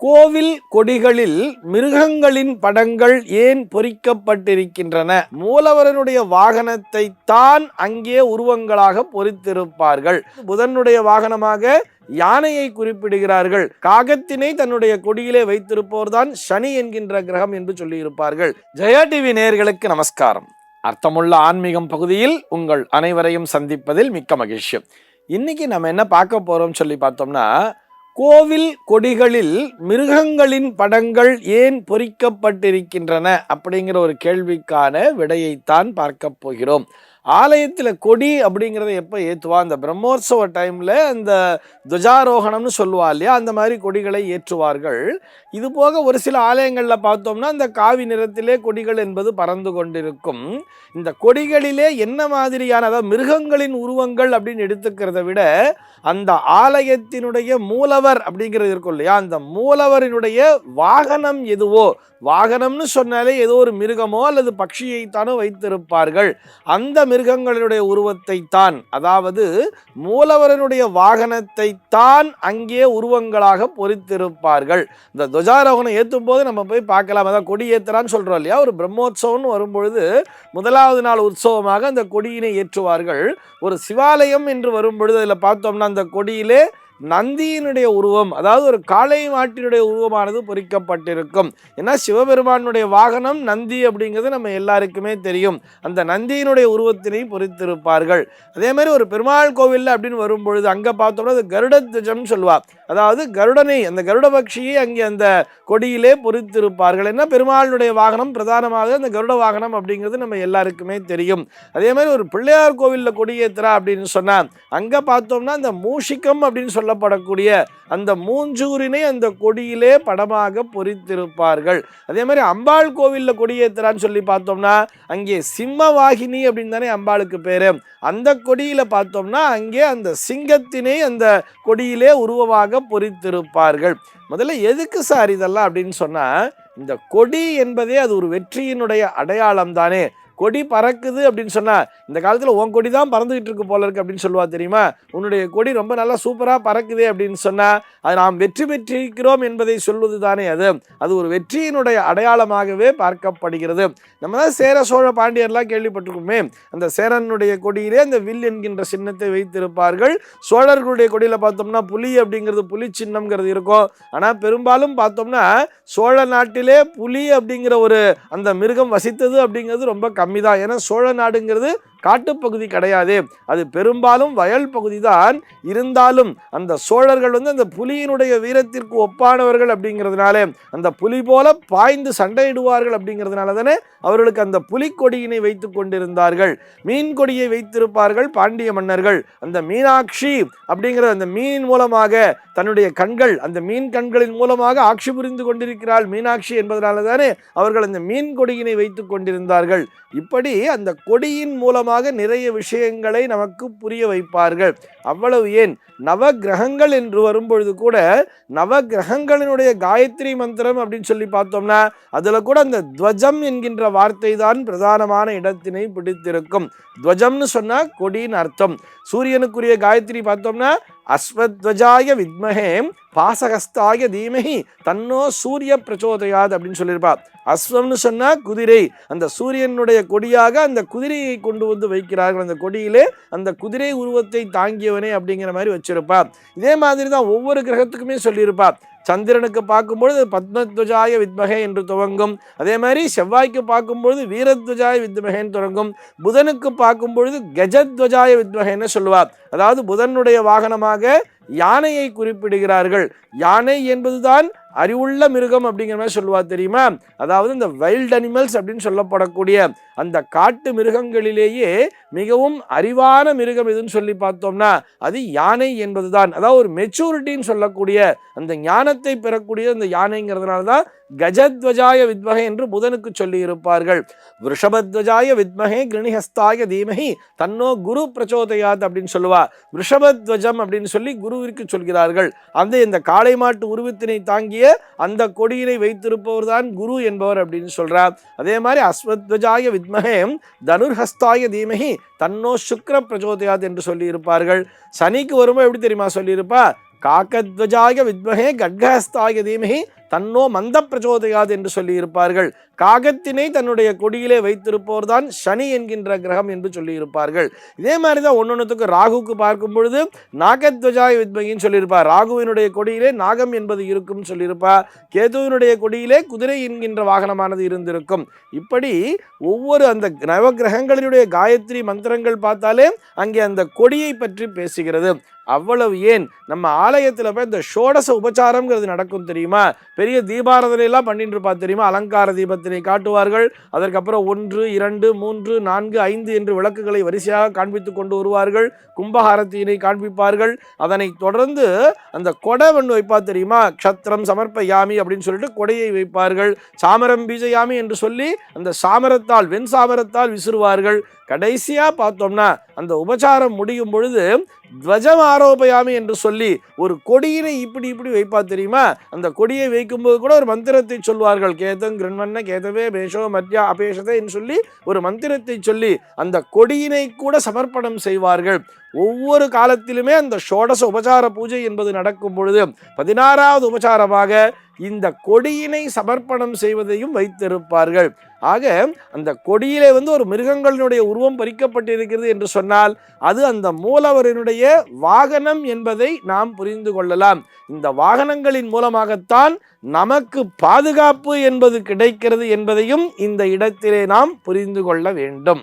கோவில் கொடிகளில் மிருகங்களின் படங்கள் ஏன் பொறிக்கப்பட்டிருக்கின்றன? மூலவரனுடைய வாகனத்தை தான் அங்கே உருவங்களாக பொறித்திருப்பார்கள். புதனுடைய வாகனமாக யானையை குறிப்பிடுகிறார்கள். காகத்தினை தன்னுடைய கொடியிலே வைத்திருப்போர்தான் சனி என்கின்ற கிரகம் என்று சொல்லியிருப்பார்கள். ஜெயா டிவி நேர்களுக்கு நமஸ்காரம். அர்த்தமுள்ள ஆன்மீகம் பகுதியில் உங்கள் அனைவரையும் சந்திப்பதில் மிக்க மகிழ்ச்சி. இன்னைக்கு நம்ம என்ன பார்க்க போறோம் சொல்லி பார்த்தோம்னா கோவில் கொடிகளில் மிருகங்களின் படங்கள் ஏன் பொறிக்கப்பட்டிருக்கின்றன அப்படிங்கிற ஒரு கேள்விக்கான விடையைத்தான் பார்க்க போகிறோம். ஆலயத்தில் கொடி அப்படிங்கிறத எப்போ ஏற்றுவா அந்த பிரம்மோற்சவ டைமில் அந்த துவஜாரோகணம்னு சொல்லுவா இல்லையா? அந்த மாதிரி கொடிகளை ஏற்றுவார்கள். இது போக ஒரு சில ஆலயங்களில் பார்த்தோம்னா அந்த காவி நிறத்திலே கொடிகள் என்பது பறந்து கொண்டிருக்கும். இந்த கொடிகளிலே என்ன மாதிரியான அதாவது மிருகங்களின் உருவங்கள் அப்படின்னு எடுத்துக்கிறத விட அந்த ஆலயத்தினுடைய மூலவர் அப்படிங்கிறது இருக்கும் இல்லையா? அந்த மூலவரினுடைய வாகனம் எதுவோ வாகனம்னு சொன்னாலே ஏதோ ஒரு மிருகமோ அல்லது பட்சியைத்தானோ வைத்திருப்பார்கள். அந்த மிருகங்களினுடைய உருவத்தை தான் அதாவது மூலவரனுடைய வாகனத்தை தான் அங்கே உருவங்களாக பொறித்திருப்பார்கள். இந்த துவஜாரோகணம் ஏற்றும் போது நம்ம போய் பார்க்கலாம். அதான் கொடி ஏற்றுறான்னு சொல்கிறோம் இல்லையா? ஒரு பிரம்மோற்சவம்னு வரும்பொழுது முதலாவது நாள் உற்சவமாக அந்த கொடியினை ஏற்றுவார்கள். ஒரு சிவாலயம் என்று வரும்பொழுது அதில் பார்த்தோம்னா அந்த கொடியிலே நந்தியினுடைய உருவம் அதாவது ஒரு காளை மாட்டினுடைய உருவமானது பொறிக்கப்பட்டிருக்கும். ஏன்னா சிவபெருமானுடைய வாகனம் நந்தி அப்படிங்கிறது நம்ம எல்லாருக்குமே தெரியும். அந்த நந்தியினுடைய உருவத்தினை பொறித்திருப்பார்கள். அதே மாதிரி ஒரு பெருமாள் கோவிலில் அப்படின்னு வரும்பொழுது அங்கே பார்த்தோம்னா அது கருடத்வஜம்னு சொல்லுவாள் அதாவது கருடனை அந்த கருட பக்ஷியை அங்கே அந்த கொடியிலே பொறித்திருப்பார்கள். என்ன? பெருமாளுடைய வாகனம் பிரதானமாக அந்த கருட வாகனம் அப்படிங்கிறது நம்ம எல்லாருக்குமே தெரியும். அதே மாதிரி ஒரு பிள்ளையார் கோவிலில் கொடியேத்துறா அப்படின்னு சொன்னால் அங்கே பார்த்தோம்னா அந்த மூஷிக்கம் அப்படின்னு சொல்லப்படக்கூடிய அந்த மூஞ்சூரினை அந்த கொடியிலே படமாக பொறித்திருப்பார்கள். அதே மாதிரி அம்பாள் கோவிலில் கொடியேத்துறான்னு சொல்லி பார்த்தோம்னா அங்கே சிம்மவாகினி அப்படின்னு தானே அம்பாளுக்கு பேர். அந்த கொடியில் பார்த்தோம்னா அங்கே அந்த சிங்கத்தினை அந்த கொடியிலே உருவமாக பொறித்திருப்பார்கள் முதல்ல எதுக்கு சார் இதெல்லாம் அப்படின்னு சொன்னால் இந்த கொடி என்பதே அது ஒரு வெற்றியினுடைய அடையாளம் தானே கொடி பறக்குது அப்படின்னு சொன்னால் இந்த காலத்தில் உன் கொடி தான் பறந்துக்கிட்டு இருக்கு போல இருக்கு அப்படின்னு சொல்லுவா தெரியுமா? உன்னுடைய கொடி ரொம்ப நல்லா சூப்பராக பறக்குதே அப்படின்னு சொன்னால் அது நாம் வெற்றி பெற்றிருக்கிறோம் என்பதை சொல்வது தானே அது. அது ஒரு வெற்றியினுடைய அடையாளமாகவே பார்க்கப்படுகிறது. நம்ம தான் சேர சோழ பாண்டியர்லாம் கேள்விப்பட்டிருக்கோமே. அந்த சேரனுடைய கொடியிலே அந்த வில் என்கின்ற சின்னத்தை வைத்திருப்பார்கள். சோழர்களுடைய கொடியில் பார்த்தோம்னா புலி அப்படிங்கிறது புலி சின்னம்ங்கிறது இருக்கும். ஆனால் பெரும்பாலும் பார்த்தோம்னா சோழ நாட்டிலே புலி அப்படிங்கிற ஒரு அந்த மிருகம் வசித்தது அப்படிங்கிறது ரொம்ப கம்மி. தான் ஏன்னா சோழ நாடுங்கிறது காட்டுப்பகுதி கிடையாது. அது பெரும்பாலும் வயல் பகுதி தான் இருந்தாலும் அந்த சோழர்கள் வந்து அந்த புலியினுடைய வீரத்திற்கு ஒப்பானவர்கள் அப்படிங்கிறதுனால அந்த புலி போல பாய்ந்து சண்டையிடுவார்கள் அப்படிங்கிறதுனால தானே அவர்களுக்கு அந்த புலிக்கொடியினை வைத்து கொண்டிருந்தார்கள். மீன் கொடியை வைத்திருப்பார்கள் பாண்டிய மன்னர்கள். அந்த மீனாட்சி அப்படிங்கிற அந்த மீனின் மூலமாக தன்னுடைய கண்கள் அந்த மீன் கண்களின் மூலமாக ஆட்சி புரிந்து கொண்டிருக்கிறாள் மீனாட்சி என்பதனால தானே அவர்கள் அந்த மீன் கொடியினை வைத்து கொண்டிருந்தார்கள். இப்படி அந்த கொடியின் மூலமாக நிறைய விஷயங்களை நமக்கு புரிய வைப்பார்கள். அவ்வளவு ஏன்? நவ கிரகங்கள் என்று வரும்பொழுது கூட நவ கிரகங்களினுடைய காயத்ரி மந்திரம் அப்படின்னு சொல்லி பார்த்தோம்னா அதில் கூட அந்த துவஜம் என்கின்ற வார்த்தை தான் பிரதானமான இடத்தினை பிடித்திருக்கும். துவஜம்னு சொன்னால் கொடின்னு அர்த்தம். சூரியனுக்குரிய காயத்ரி பார்த்தோம்னா அஸ்வத்வஜாய வித்மஹே பாசகஸ்தாய தீமஹி தன்னோ சூரிய பிரச்சோதயாது அப்படின்னு சொல்லியிருப்பா. அஸ்வம்னு சொன்னால் குதிரை. அந்த சூரியனுடைய கொடியாக அந்த குதிரையை கொண்டு வந்து வைக்கிறார்கள். அந்த கொடியிலே அந்த குதிரை உருவத்தை தாங்கியவனே அப்படிங்கிற மாதிரி வச்சிருப்பார் இதே மாதிரி தான் ஒவ்வொரு கிரகத்துக்குமே சொல்லியிருப்பார் சந்திரனுக்கு பார்க்கும்பொழுது பத்மத்வஜாய வித்மகே என்று துவங்கும். அதே மாதிரி செவ்வாய்க்கு பார்க்கும்பொழுது வீரத்வஜாய வித்மகேன்னு தொடங்கும் புதனுக்கு பார்க்கும்பொழுது கஜத்வஜாய வித்மகேன்னு சொல்லுவார். அதாவது புதனுடைய வாகனமாக யானையை குறிப்பிடுகிறார்கள். யானை என்பதுதான் அறிவுள்ள மிருகம் அப்படிங்கிற மாதிரி சொல்லுவா தெரியுமா? அதாவது இந்த வைல்ட் அனிமல்ஸ் அப்படின்னு சொல்லப்படக்கூடிய அந்த காட்டு மிருகங்களிலேயே மிகவும் அறிவான மிருகம் எதுன்னு சொல்லி பார்த்தோம்னா அது யானை என்பதுதான். அதாவது ஒரு மெச்சூரிட்டின்னு சொல்லக்கூடிய அந்த ஞானத்தை பெறக்கூடிய அந்த யானைங்கிறதுனால தான் கஜத்வஜாய வித்மகை என்று புதனுக்கு சொல்லி இருப்பார்கள். விருஷபத்வஜாய வித்மகே கிருணிஹஸ்தாய தீமகி தன்னோ குரு பிரச்சோதயாத் அப்படின்னு சொல்லுவா. விருஷபத்வஜம் அப்படின்னு சொல்லி குருவிற்கு சொல்கிறார்கள். அந்த இந்த காளை மாட்டு உருவத்தினை தாங்கிய அந்த கொடியினை வைத்திருப்பவர் தான் குரு என்பவர் அப்படின்னு சொல்றார். அதே மாதிரி அஸ்வத்வஜாய வித்மகே தனுர்ஹஸ்தாய தீமகி தன்னோ சுக்ர பிரச்சோதயாத் என்று சொல்லியிருப்பார்கள். சனிக்கு வரும்போது எப்படி தெரியுமா சொல்லியிருப்பா? காக்கத்வஜாய வித்மகே கட்கஹஸ்தாய தீமகி தன்னோ மந்த பிரச்சோதையாது என்று சொல்லியிருப்பார்கள். காகத்தினை தன்னுடைய கொடியிலே வைத்திருப்போர் தான் சனி என்கின்ற கிரகம் என்று சொல்லியிருப்பார்கள். இதே மாதிரி தான் ஒன்னொன்னுத்துக்கு ராகுக்கு பார்க்கும் பொழுது நாகத்வஜாய வித்மகின்னு சொல்லியிருப்பார். ராகுவினுடைய கொடியிலே நாகம் என்பது இருக்கும் சொல்லியிருப்பார் கேதுவினுடைய கொடியிலே குதிரை என்கின்ற வாகனமானது இருந்திருக்கும். இப்படி ஒவ்வொரு அந்த நவகிரகங்களினுடைய காயத்ரி மந்திரங்கள் பார்த்தாலே அங்கே அந்த கொடியை பற்றி பேசுகிறது. அவ்வளவு ஏன்? நம்ம ஆலயத்தில் போய் இந்த ஷோடச உபச்சாரம்ங்கிறது நடக்கும் தெரியுமா? பெரிய தீபாரதனையெல்லாம் பண்ணிட்டு இருப்பா தெரியுமா? அலங்கார தீபத்தினை காட்டுவார்கள். அதற்கப்புறம் ஒன்று இரண்டு மூன்று நான்கு ஐந்து என்று விளக்குகளை வரிசையாக காண்பித்து கொண்டு வருவார்கள். கும்பஹாரத்தினை காண்பிப்பார்கள். அதனை தொடர்ந்து அந்த கொடை ஒன்று வைப்பா தெரியுமா? க்ஷத்திரம் சமர்ப்ப யாமி அப்படின்னு சொல்லிட்டு கொடையை வைப்பார்கள். சாமரம் பீஜயாமி என்று சொல்லி அந்த சாமரத்தால் வெண் சாமரத்தால் விசிறுவார்கள். கடைசியாக பார்த்தோம்னா அந்த உபச்சாரம் முடியும் பொழுது துவஜம் ஆரோபயாமி என்று சொல்லி ஒரு கொடியினை இப்படி இப்படி வைப்பா தெரியுமா? அந்த கொடியை வைக்கும்போது கூட ஒரு மந்திரத்தை சொல்வார்கள். கேதம் கிருண்மன்ன கேதவே மேஷோ மத்யா அபேஷதே என்று சொல்லி ஒரு மந்திரத்தை சொல்லி அந்த கொடியினை கூட சமர்ப்பணம் செய்வார்கள். ஒவ்வொரு காலத்திலுமே அந்த ஷோடச உபசார பூஜை என்பது நடக்கும் பொழுது பதினாறாவது உபசாரமாக இந்த கொடியினை சமர்ப்பணம் செய்வதையும் வைத்திருப்பார்கள். ஆக அந்த கொடியிலே வந்து ஒரு மிருகங்களினுடைய உருவம் பறிக்கப்பட்டிருக்கிறது என்று சொன்னால் அது அந்த மூலவரினுடைய வாகனம் என்பதை நாம் புரிந்து கொள்ளலாம். இந்த வாகனங்களின் மூலமாகத்தான் நமக்கு பாதுகாப்பு என்பது கிடைக்கிறது என்பதையும் இந்த இடத்திலே நாம் புரிந்து கொள்ள வேண்டும்.